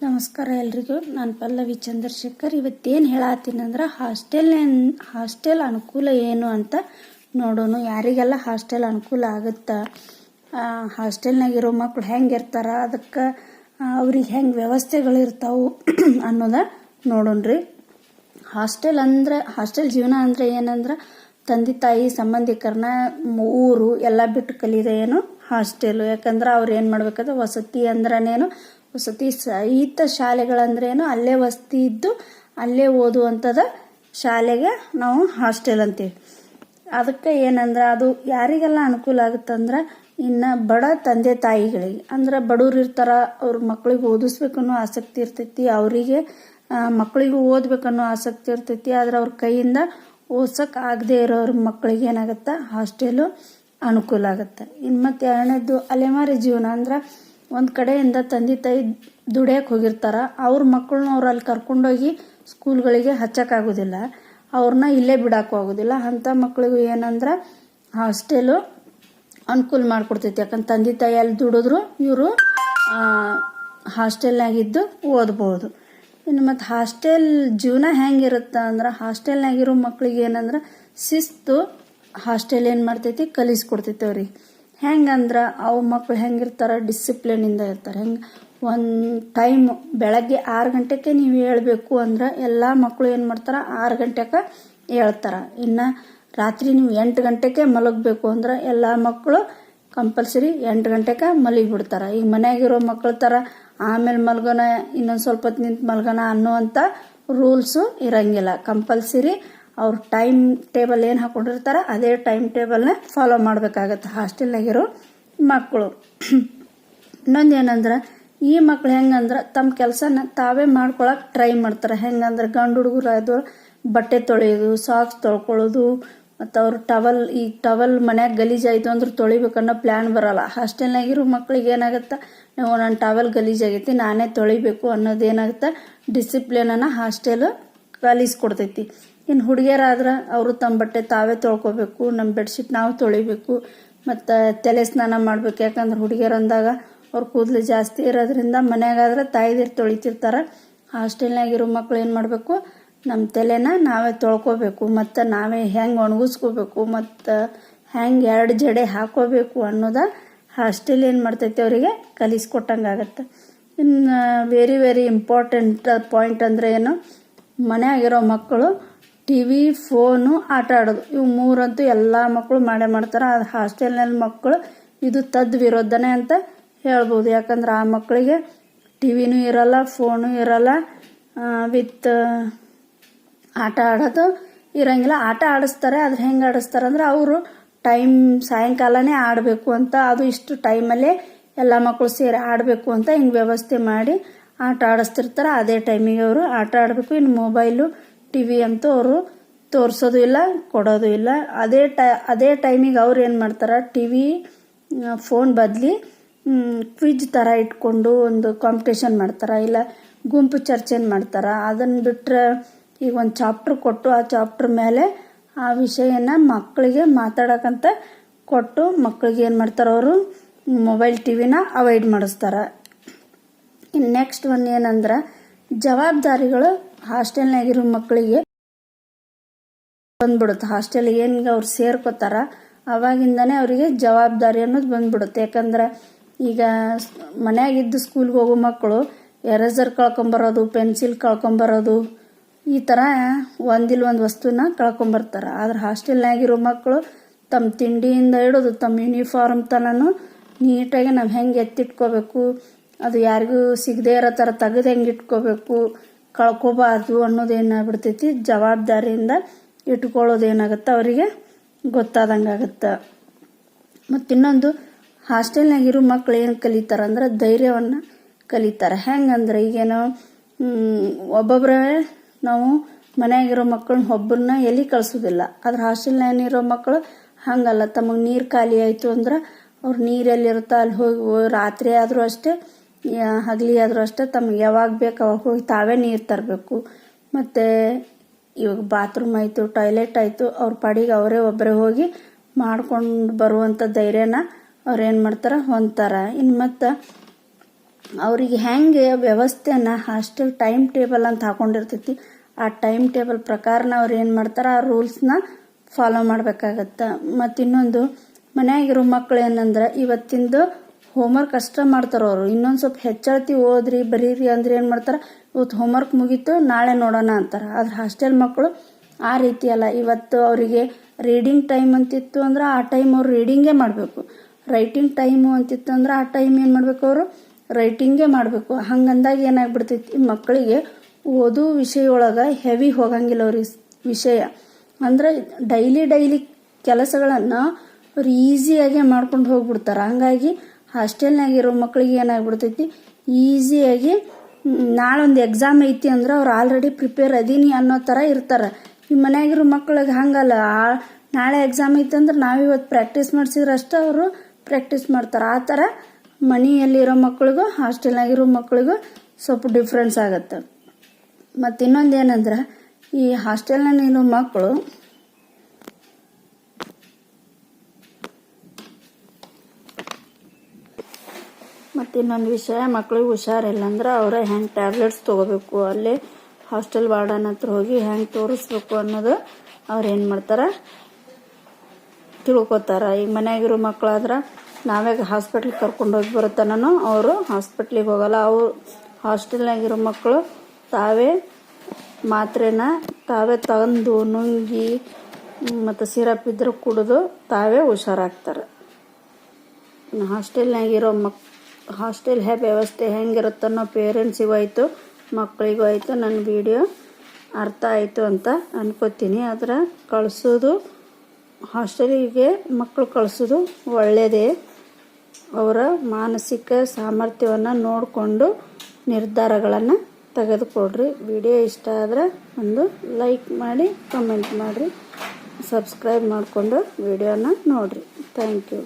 ನಮಸ್ಕಾರ ಎಲ್ರಿಗೂ. ನಾನು ಪಲ್ಲವಿ ಚಂದ್ರಶೇಖರ್. ಇವತ್ತೇನು ಹೇಳತ್ತೀನಂದ್ರೆ ಹಾಸ್ಟೆಲ್ ಹಾಸ್ಟೆಲ್ ಅನುಕೂಲ ಏನು ಅಂತ ನೋಡೋಣ. ಯಾರಿಗೆಲ್ಲ ಹಾಸ್ಟೆಲ್ ಅನುಕೂಲ ಆಗುತ್ತಾ? ಹಾಸ್ಟೆಲ್ನಾಗ ಇರೋ ಮಕ್ಕಳು ಹೆಂಗೆ ಇರ್ತಾರ? ಅದಕ್ಕೆ ಅವ್ರಿಗೆ ಹೆಂಗೆ ವ್ಯವಸ್ಥೆಗಳು ಇರ್ತಾವು ಅನ್ನೋದ ನೋಡೋಣ್ರಿ. ಹಾಸ್ಟೆಲ್ ಅಂದ್ರೆ, ಹಾಸ್ಟೆಲ್ ಜೀವನ ಅಂದ್ರೆ ಏನಂದ್ರೆ ತಂದೆ, ತಾಯಿ ಸಂಬಂಧಿಕರನ್ನ ಊರು ಎಲ್ಲ ಬಿಟ್ಟು ಕಲಿಯೋದು ಏನು ಹಾಸ್ಟೆಲು. ಯಾಕಂದ್ರೆ ಅವ್ರು ಏನು ಮಾಡ್ಬೇಕಂದ್ರೆ ವಸತಿ ಅಂದ್ರನೇನು ವಸತಿ ಸಹಿತ ಶಾಲೆಗಳಂದ್ರೇನು ಅಲ್ಲೇ ವಸತಿ ಇದ್ದು ಅಲ್ಲೇ ಓದುವಂಥದ ಶಾಲೆಗೆ ನಾವು ಹಾಸ್ಟೆಲ್ ಅಂತೀವಿ. ಅದಕ್ಕೆ ಏನಂದ್ರೆ ಅದು ಯಾರಿಗೆಲ್ಲ ಅನುಕೂಲ ಆಗುತ್ತಂದ್ರೆ ಇನ್ನು ಬಡ ತಂದೆ ತಾಯಿಗಳಿಗೆ. ಅಂದ್ರೆ ಬಡವ್ರು ಇರ್ತಾರ, ಅವ್ರ ಮಕ್ಳಿಗೆ ಓದಿಸ್ಬೇಕನ್ನೋ ಆಸಕ್ತಿ ಇರ್ತೈತಿ, ಅವರಿಗೆ ಮಕ್ಕಳಿಗೂ ಓದ್ಬೇಕನ್ನೋ ಆಸಕ್ತಿ ಇರ್ತೈತಿ, ಆದ್ರೆ ಅವ್ರ ಕೈಯಿಂದ ಓದ್ಸಕ್ಕೆ ಆಗದೆ ಇರೋರ ಮಕ್ಕಳಿಗೆ ಏನಾಗುತ್ತೆ? ಹಾಸ್ಟೆಲು ಅನುಕೂಲ ಆಗುತ್ತೆ. ಇನ್ನು ಮತ್ತೆ ಎರಡನೇದು ಅಲೆಮಾರಿ ಜೀವನ ಅಂದ್ರೆ ಒಂದು ಕಡೆಯಿಂದ ತಂದೆ ತಾಯಿ ದುಡಿಯಕ್ಕೆ ಹೋಗಿರ್ತಾರ. ಅವ್ರ ಮಕ್ಕಳನ್ನ ಅವ್ರು ಅಲ್ಲಿ ಕರ್ಕೊಂಡೋಗಿ ಸ್ಕೂಲ್ಗಳಿಗೆ ಹಚ್ಚೋಕ್ಕಾಗೋದಿಲ್ಲ. ಅವ್ರನ್ನ ಇಲ್ಲೇ ಬಿಡೋಕ್ಕೂ ಆಗೋದಿಲ್ಲ. ಅಂಥ ಮಕ್ಳಿಗೂ ಏನಂದ್ರೆ ಹಾಸ್ಟೆಲು ಅನುಕೂಲ ಮಾಡಿಕೊಡ್ತೈತಿ. ಯಾಕಂದ್ರೆ ತಂದೆ ತಾಯಿ ಅಲ್ಲಿ ದುಡಿದ್ರು ಇವರು ಹಾಸ್ಟೆಲ್ನಾಗಿದ್ದು ಓದ್ಬೋದು. ಇನ್ನು ಮತ್ತು ಹಾಸ್ಟೆಲ್ ಜೀವನ ಹೆಂಗಿರುತ್ತೆ ಅಂದ್ರೆ ಹಾಸ್ಟೆಲ್ನಾಗಿರೋ ಮಕ್ಳಿಗೆ ಏನಂದ್ರೆ ಶಿಸ್ತು ಹಾಸ್ಟೆಲ್ ಏನು ಮಾಡ್ತೈತಿ? ಕಲಿಸ್ಕೊಡ್ತೈತಿ ಅವ್ರಿಗೆ ಹೆಂಗಂದ್ರೆ ಅವು ಮಕ್ಳು ಹೆಂಗಿರ್ತಾರೆ ಡಿಸಿಪ್ಲಿನಿಂದ ಇರ್ತಾರೆ. ಹೆಂಗೆ ಒಂದು ಟೈಮ್ ಬೆಳಗ್ಗೆ ಆರು ಗಂಟೆಗೆ ನೀವು ಹೇಳ್ಬೇಕು ಅಂದ್ರೆ ಎಲ್ಲ ಮಕ್ಕಳು ಏನು ಮಾಡ್ತಾರೆ, ಆರು ಗಂಟೆಗೆ ಹೇಳ್ತಾರೆ. ಇನ್ನು ರಾತ್ರಿ ನೀವು ಎಂಟು ಗಂಟೆಗೆ ಮಲಗಬೇಕು ಅಂದ್ರೆ ಎಲ್ಲ ಮಕ್ಕಳು ಕಂಪಲ್ಸರಿ ಎಂಟು ಗಂಟೆಗೆ ಮಲಗಿಬಿಡ್ತಾರೆ. ಈಗ ಮನೆಯಾಗಿರೋ ಮಕ್ಕಳ ಥರ ಆಮೇಲೆ ಮಲ್ಗೋಣ, ಇನ್ನೊಂದು ಸ್ವಲ್ಪ ಹೊತ್ತು ನಿಂತು ಮಲ್ಗೋಣ ಅನ್ನುವಂಥ ರೂಲ್ಸು ಇರಂಗಿಲ್ಲ. ಕಂಪಲ್ಸರಿ ಅವ್ರ ಟೈಮ್ ಟೇಬಲ್ ಏನು ಹಾಕೊಂಡಿರ್ತಾರ, ಅದೇ ಟೈಮ್ ಟೇಬಲ್ನ ಫಾಲೋ ಮಾಡಬೇಕಾಗತ್ತೆ. ಹಾಸ್ಟೆಲ್ನಾಗಿರೋ ಮಕ್ಕಳು ಇನ್ನೊಂದು ಏನಂದ್ರೆ ಈ ಮಕ್ಳು ಹೆಂಗಂದ್ರೆ ತಮ್ಮ ಕೆಲಸನ ತಾವೇ ಮಾಡ್ಕೊಳಕ್ಕೆ ಟ್ರೈ ಮಾಡ್ತಾರೆ. ಹೆಂಗಂದ್ರೆ, ಗಂಡು ಹುಡುಗರು ಅದು ಬಟ್ಟೆ ತೊಳೆಯೋದು ಸಾಕ್ಸ್ ತೊಳ್ಕೊಳ್ಳೋದು, ಮತ್ತು ಅವ್ರು ಟವಲ್ ಈ ಟವಲ್ ಮನ್ಯಾಗ ಗಲೀಜಾಯಿತು ಅಂದ್ರೆ ತೊಳಿಬೇಕನ್ನೋ ಪ್ಲ್ಯಾನ್ ಬರಲ್ಲ. ಹಾಸ್ಟೆಲ್ನಾಗಿರೋ ಮಕ್ಳಿಗೆ ಏನಾಗುತ್ತೆ ನಾವು ನನ್ನ ಟವಲ್ ಗಲೀಜಾಗೈತಿ ನಾನೇ ತೊಳಿಬೇಕು ಅನ್ನೋದೇನಾಗುತ್ತೆ ಡಿಸಿಪ್ಲಿನನ್ನು ಹಾಸ್ಟೆಲ್ ಕಲಿಸ್ಕೊಡ್ತೈತಿ ಇನ್ನು ಹುಡುಗಿಯರಾದ್ರೆ ಅವರು ತಮ್ಮ ಬಟ್ಟೆ ತಾವೇ ತೊಳ್ಕೊಬೇಕು ನಮ್ಮ ಬೆಡ್ಶೀಟ್ ನಾವು ತೊಳಿಬೇಕು, ಮತ್ತು ತಲೆ ಸ್ನಾನ ಮಾಡ್ಬೇಕು. ಯಾಕಂದ್ರೆ ಹುಡುಗಿಯರು ಅಂದಾಗ ಅವ್ರ ಕೂದಲು ಜಾಸ್ತಿ ಇರೋದ್ರಿಂದ ಮನೆಯಾಗಾದ್ರೆ ತಾಯಿದಿರು ತೊಳಿತಿರ್ತಾರೆ. ಹಾಸ್ಟೆಲ್ನಾಗಿರೋ ಮಕ್ಳು ಏನು ಮಾಡಬೇಕು ನಮ್ಮ ತಲೆನ ನಾವೇ ತೊಳ್ಕೊಬೇಕು, ಮತ್ತು ನಾವೇ ಹೆಂಗೆ ಒಣಗಿಸ್ಕೋಬೇಕು, ಮತ್ತು ಹೆಂಗೆ ಎರಡು ಜಡೆ ಹಾಕೋಬೇಕು ಅನ್ನೋದ ಹಾಸ್ಟೆಲ್ ಏನು ಮಾಡ್ತೈತೆ ಅವರಿಗೆ ಕಲಿಸ್ಕೊಟ್ಟಂಗಾಗತ್ತೆ. ಇನ್ನು ವೆರಿ ವೆರಿ ಇಂಪಾರ್ಟೆಂಟ್ ಪಾಯಿಂಟ್ ಅಂದರೆ ಏನು ಮನೆಯಾಗಿರೋ ಮಕ್ಕಳು ಟಿ ವಿ ಫೋನು, ಆಟ ಆಡೋದು. ಇವು ಮೂರಂತೂ ಎಲ್ಲ ಮಕ್ಕಳು ಮಾಡೇ ಮಾಡ್ತಾರೆ. ಅದು ಹಾಸ್ಟೆಲ್ನಲ್ಲಿ ಮಕ್ಕಳು ಇದು ತದ್ ವಿರೋಧನೇ ಅಂತ ಹೇಳ್ಬೋದು. ಯಾಕಂದ್ರೆ ಆ ಮಕ್ಕಳಿಗೆ ಟಿ ವಿನೂ ಇರಲ್ಲ, ಫೋನು ಇರಲ್ಲ ವಿತ್ ಆಟ ಆಡೋದು ಇರಂಗಿಲ್ಲ. ಆಟ ಆಡಿಸ್ತಾರೆ ಆದ್ರೆ ಹೆಂಗೆ ಆಡಿಸ್ತಾರೆ ಅಂದ್ರೆ ಅವರು ಟೈಮ್ ಸಾಯಂಕಾಲನೇ ಆಡಬೇಕು ಅಂತ, ಅದು ಇಷ್ಟು ಟೈಮಲ್ಲೇ ಎಲ್ಲ ಮಕ್ಕಳು ಸೇರಿ ಆಡಬೇಕು ಅಂತ ಹಿಂಗೆ ವ್ಯವಸ್ಥೆ ಮಾಡಿ ಆಟ ಆಡಿಸ್ತಿರ್ತಾರೆ. ಅದೇ ಟೈಮಿಗೆ ಅವರು ಆಟ ಆಡಬೇಕು. ಇನ್ನು ಮೊಬೈಲು ಟಿ ವಿ ಅಂತೂ ಅವರು ತೋರಿಸೋದು ಇಲ್ಲ, ಕೊಡೋದು ಇಲ್ಲ. ಅದೇ ಟೈ, ಅದೇ ಟೈಮಿಗೆ ಅವ್ರು ಏನು ಮಾಡ್ತಾರೆ ಟಿ ವಿ ಫೋನ್ ಬದಲಿ ಕ್ವಿಜ್ ಥರ ಇಟ್ಕೊಂಡು ಒಂದು ಕಾಂಪಿಟೇಷನ್ ಮಾಡ್ತಾರೆ, ಇಲ್ಲ ಗುಂಪು ಚರ್ಚೆನ ಮಾಡ್ತಾರೆ. ಅದನ್ನು ಬಿಟ್ಟರೆ ಈಗ ಒಂದು ಚಾಪ್ಟ್ರ್ ಕೊಟ್ಟು ಆ ಚಾಪ್ಟ್ರ್ ಮೇಲೆ ಆ ವಿಷಯನ ಮಕ್ಕಳಿಗೆ ಮಾತಾಡೋಕ್ಕಂತ ಕೊಟ್ಟು ಮಕ್ಕಳಿಗೆ ಏನು ಮಾಡ್ತಾರೆ ಅವರು, ಮೊಬೈಲ್ ಟಿ ವಿನ ಅವಾಯ್ಡ್ ಮಾಡಿಸ್ತಾರೆ. ನೆಕ್ಸ್ಟ್ ಒನ್ ಏನಂದ್ರೆ ಜವಾಬ್ದಾರಿಗಳು ಹಾಸ್ಟೆಲ್ನಾಗಿರೋ ಮಕ್ಕಳಿಗೆ ಬಂದ್ಬಿಡುತ್ತೆ. ಹಾಸ್ಟೆಲ್ ಏನು ಅವ್ರು ಸೇರ್ಕೋತಾರ, ಅವಾಗಿಂದನೇ ಅವರಿಗೆ ಜವಾಬ್ದಾರಿ ಅನ್ನೋದು ಬಂದ್ಬಿಡುತ್ತೆ. ಯಾಕಂದ್ರೆ ಈಗ ಮನೆಯಾಗಿದ್ದು ಸ್ಕೂಲ್ಗೆ ಹೋಗೋ ಮಕ್ಕಳು ಎರೇಸರ್ ಕಳ್ಕೊಂಬರೋದು ಪೆನ್ಸಿಲ್ ಕಳ್ಕೊಂಬರೋದು, ಈ ಥರ ಒಂದಿಲ್ಲ ಒಂದು ವಸ್ತುನ ಕಳ್ಕೊಂಬರ್ತಾರೆ. ಆದ್ರೆ ಹಾಸ್ಟೆಲ್ನಾಗಿರೋ ಮಕ್ಕಳು ತಮ್ಮ ತಿಂಡಿಯಿಂದ ಹಿಡಿದು ತಮ್ಮ ಯೂನಿಫಾರ್ಮ್ ತನೂ ನೀಟಾಗಿ ನಾವು ಹೆಂಗೆ ಎತ್ತಿಟ್ಕೋಬೇಕು, ಅದು ಯಾರಿಗೂ ಸಿಗದೇ ಇರೋ ಥರ ತೆಗೆದು ಹೆಂಗೆ ಇಟ್ಕೋಬೇಕು ಕಳ್ಕೊಬಾರ್ದು ಅನ್ನೋದೇನಾಗ್ಬಿಡ್ತೈತಿ, ಜವಾಬ್ದಾರಿಯಿಂದ ಇಟ್ಕೊಳ್ಳೋದೇನಾಗುತ್ತೆ, ಅವರಿಗೆ ಗೊತ್ತಾದಂಗೆ ಆಗುತ್ತೆ ಮತ್ತು ಇನ್ನೊಂದು ಹಾಸ್ಟೆಲ್ನಾಗಿರೋ ಮಕ್ಳು ಏನು ಕಲಿತಾರಂದ್ರೆ ಧೈರ್ಯವನ್ನು ಕಲಿತಾರೆ. ಹೆಂಗಂದ್ರೆ ಈಗೇನು ಒಬ್ಬೊಬ್ಬರೇ ನಾವು ಮನೆಯಾಗಿರೋ ಮಕ್ಕಳನ್ನ ಒಬ್ಬರನ್ನ ಎಲ್ಲಿ ಕಳಿಸೋದಿಲ್ಲ. ಆದ್ರೆ ಹಾಸ್ಟೆಲ್ನಾಗಿರೋ ಮಕ್ಕಳು ಹಂಗಲ್ಲ. ತಮಗೆ ನೀರು ಖಾಲಿ ಆಯಿತು ಅಂದ್ರೆ ಅವ್ರು ನೀರೆಲ್ಲಿರುತ್ತೋ ಅಲ್ಲಿ ಹೋಗಿ ರಾತ್ರಿ ಆದರೂ ಅಷ್ಟೇ ಹಗಲಿ ಆದರೂ ಅಷ್ಟೇ ತಮಗೆ ಯಾವಾಗ ಬೇಕು ಅವಾಗ ಹೋಗಿ ತಾವೇ ನೀರು ತರಬೇಕು. ಮತ್ತು ಇವಾಗ ಬಾತ್ರೂಮ್ ಆಯಿತು ಟಾಯ್ಲೆಟ್ ಆಯಿತು, ಅವ್ರ ಪಾಡಿಗೆ ಅವರೇ ಒಬ್ಬರೇ ಹೋಗಿ ಮಾಡ್ಕೊಂಡು ಬರುವಂಥ ಧೈರ್ಯನ ಅವ್ರು ಏನು ಮಾಡ್ತಾರೆ ಹೊಂತಾರೆ ಇನ್ನು ಮತ್ತು ಅವ್ರಿಗೆ ಹೆಂಗೆ ವ್ಯವಸ್ಥೆನ ಹಾಸ್ಟೆಲ್ ಟೈಮ್ ಟೇಬಲ್ ಅಂತ ಹಾಕೊಂಡಿರ್ತೈತಿ, ಆ ಟೈಮ್ ಟೇಬಲ್ ಪ್ರಕಾರನ ಅವ್ರು ಏನು ಮಾಡ್ತಾರೆ, ಆ ರೂಲ್ಸ್ನ ಫಾಲೋ ಮಾಡಬೇಕಾಗತ್ತೆ. ಮತ್ತು ಇನ್ನೊಂದು ಮನೆಯಾಗಿರೋ ಮಕ್ಕಳು ಏನಂದ್ರೆ ಇವತ್ತಿಂದು ಹೋಮ್ವರ್ಕ್ ಅಷ್ಟೇ ಮಾಡ್ತಾರ ಅವರು. ಇನ್ನೊಂದು ಸ್ವಲ್ಪ ಹೆಚ್ಚಳ್ತಿ ಓದ್ರಿ, ಬರೀರಿ ಅಂದ್ರೆ ಏನು ಮಾಡ್ತಾರೆ? ಇವತ್ತು ಹೋಮ್ವರ್ಕ್ ಮುಗೀತು, ನಾಳೆ ನೋಡೋಣ ಅಂತಾರೆ. ಆದ್ರೆ ಹಾಸ್ಟೆಲ್ ಮಕ್ಕಳು ಆ ರೀತಿ ಅಲ್ಲ. ಇವತ್ತು ಅವರಿಗೆ ರೀಡಿಂಗ್ ಟೈಮ್ ಅಂತಿತ್ತು ಅಂದ್ರೆ ಆ ಟೈಮ್ ಅವ್ರು ರೀಡಿಂಗೇ ಮಾಡಬೇಕು. ರೈಟಿಂಗ್ ಟೈಮು ಅಂತಿತ್ತು ಅಂದ್ರೆ ಆ ಟೈಮ್ ಏನು ಮಾಡಬೇಕು ಅವರು? ರೈಟಿಂಗೇ ಮಾಡಬೇಕು. ಹಂಗಂದಾಗ ಏನಾಗ್ಬಿಡ್ತೈತಿ? ಮಕ್ಕಳಿಗೆ ಓದು ವಿಷಯ ಒಳಗೆ ಹೆವಿ ಹೋಗಂಗಿಲ್ಲ ಅವ್ರಿಗೆ ವಿಷಯ. ಅಂದ್ರೆ ಡೈಲಿ ಡೈಲಿ ಕೆಲಸಗಳನ್ನು ಅವ್ರು ಈಸಿಯಾಗಿ ಮಾಡ್ಕೊಂಡು ಹೋಗ್ಬಿಡ್ತಾರೆ. ಹಂಗಾಗಿ ಹಾಸ್ಟೆಲ್ನಾಗಿರೋ ಮಕ್ಕಳಿಗೆ ಏನಾಗ್ಬಿಡ್ತೈತಿ? ಈಸಿಯಾಗಿ ನಾಳೊಂದು ಎಕ್ಸಾಮ್ ಐತಿ ಅಂದ್ರೆ ಅವ್ರು ಆಲ್ರೆಡಿ ಪ್ರಿಪೇರ್ ಅದೀನಿ ಅನ್ನೋ ಥರ ಇರ್ತಾರೆ. ಈ ಮನೆಯಾಗಿರೋ ಮಕ್ಳಿಗೆ ಹಂಗಲ್ಲ. ನಾಳೆ ಎಕ್ಸಾಮ್ ಐತಿ ಅಂದ್ರೆ ನಾವಿವತ್ತು ಪ್ರಾಕ್ಟೀಸ್ ಮಾಡಿಸಿದ್ರೆ ಅಷ್ಟೇ ಅವರು ಪ್ರಾಕ್ಟೀಸ್ ಮಾಡ್ತಾರೆ. ಆ ಥರ ಮನೆಯಲ್ಲಿರೋ ಮಕ್ಳಿಗೂ ಹಾಸ್ಟೆಲ್ನಾಗಿರೋ ಮಕ್ಳಿಗೂ ಸ್ವಲ್ಪ ಡಿಫ್ರೆನ್ಸ್ ಆಗುತ್ತೆ. ಮತ್ತು ಇನ್ನೊಂದು ಏನಂದ್ರೆ, ಈ ಹಾಸ್ಟೆಲ್ನಲ್ಲಿರೋ ಮಕ್ಕಳು ಮತ್ತು ಇನ್ನೊಂದು ವಿಷಯ, ಮಕ್ಳಿಗೆ ಹುಷಾರಿಲ್ಲ ಅಂದ್ರೆ ಅವರೇ ಹೆಂಗೆ ಟ್ಯಾಬ್ಲೆಟ್ಸ್ ತೊಗೋಬೇಕು. ಅಲ್ಲೇ ಹಾಸ್ಟೆಲ್ ವಾರ್ಡನ್ ಹತ್ರ ಹೋಗಿ ಹೆಂಗೆ ತೋರಿಸ್ಬೇಕು ಅನ್ನೋದು ಅವ್ರು ಏನು ಮಾಡ್ತಾರೆ? ತಿಳ್ಕೊತಾರ. ಈಗ ಮನೆಯಾಗಿರೋ ಮಕ್ಕಳಾದ್ರೆ ನಾವೇ ಹಾಸ್ಪಿಟ್ಲಿಗೆ ಕರ್ಕೊಂಡು ಹೋಗಿ ಬರುತ್ತಾನೂ ಅವರು ಹಾಸ್ಪಿಟ್ಲಿಗೆ ಹೋಗಲ್ಲ. ಅವ್ರು ಹಾಸ್ಟೆಲ್ನಾಗಿರೋ ಮಕ್ಕಳು ತಾವೇ ಮಾತ್ರೆನ ತಾವೇ ತಂದು ನುಂಗಿ ಮತ್ತು ಸಿರಪ್ ಇದ್ರೆ ಕುಡಿದು ತಾವೇ ಹುಷಾರಾಗ್ತಾರೆ. ಹಾಸ್ಟೆಲ್ನಾಗಿರೋ ಮಕ್ ಹಾಸ್ಟೆಲ್ ಹೇ ವ್ಯವಸ್ಥೆ ಹೆಂಗಿರುತ್ತೆ ಅನ್ನೋ ಪೇರೆಂಟ್ಸಿಗೂ ಆಯಿತು ಮಕ್ಕಳಿಗೂ ಆಯಿತು, ನನ್ನ ವಿಡಿಯೋ ಅರ್ಥ ಆಯಿತು ಅಂತ ಅನ್ಕೋತೀನಿ. ಆದರೆ ಕಳಿಸೋದು ಹಾಸ್ಟೆಲಿಗೆ ಮಕ್ಕಳು ಕಳಿಸೋದು ಒಳ್ಳೆಯದೇ ಅವರ ಮಾನಸಿಕ ಸಾಮರ್ಥ್ಯವನ್ನು ನೋಡಿಕೊಂಡು ನಿರ್ಧಾರಗಳನ್ನು ತೆಗೆದುಕೊಡ್ರಿ. ವಿಡಿಯೋ ಇಷ್ಟ ಆದರೆ ಒಂದು ಲೈಕ್ ಮಾಡಿ ಕಮೆಂಟ್ ಮಾಡಿರಿ. ಸಬ್ಸ್ಕ್ರೈಬ್ ಮಾಡಿಕೊಂಡು ವಿಡಿಯೋನ ನೋಡಿರಿ. Thank you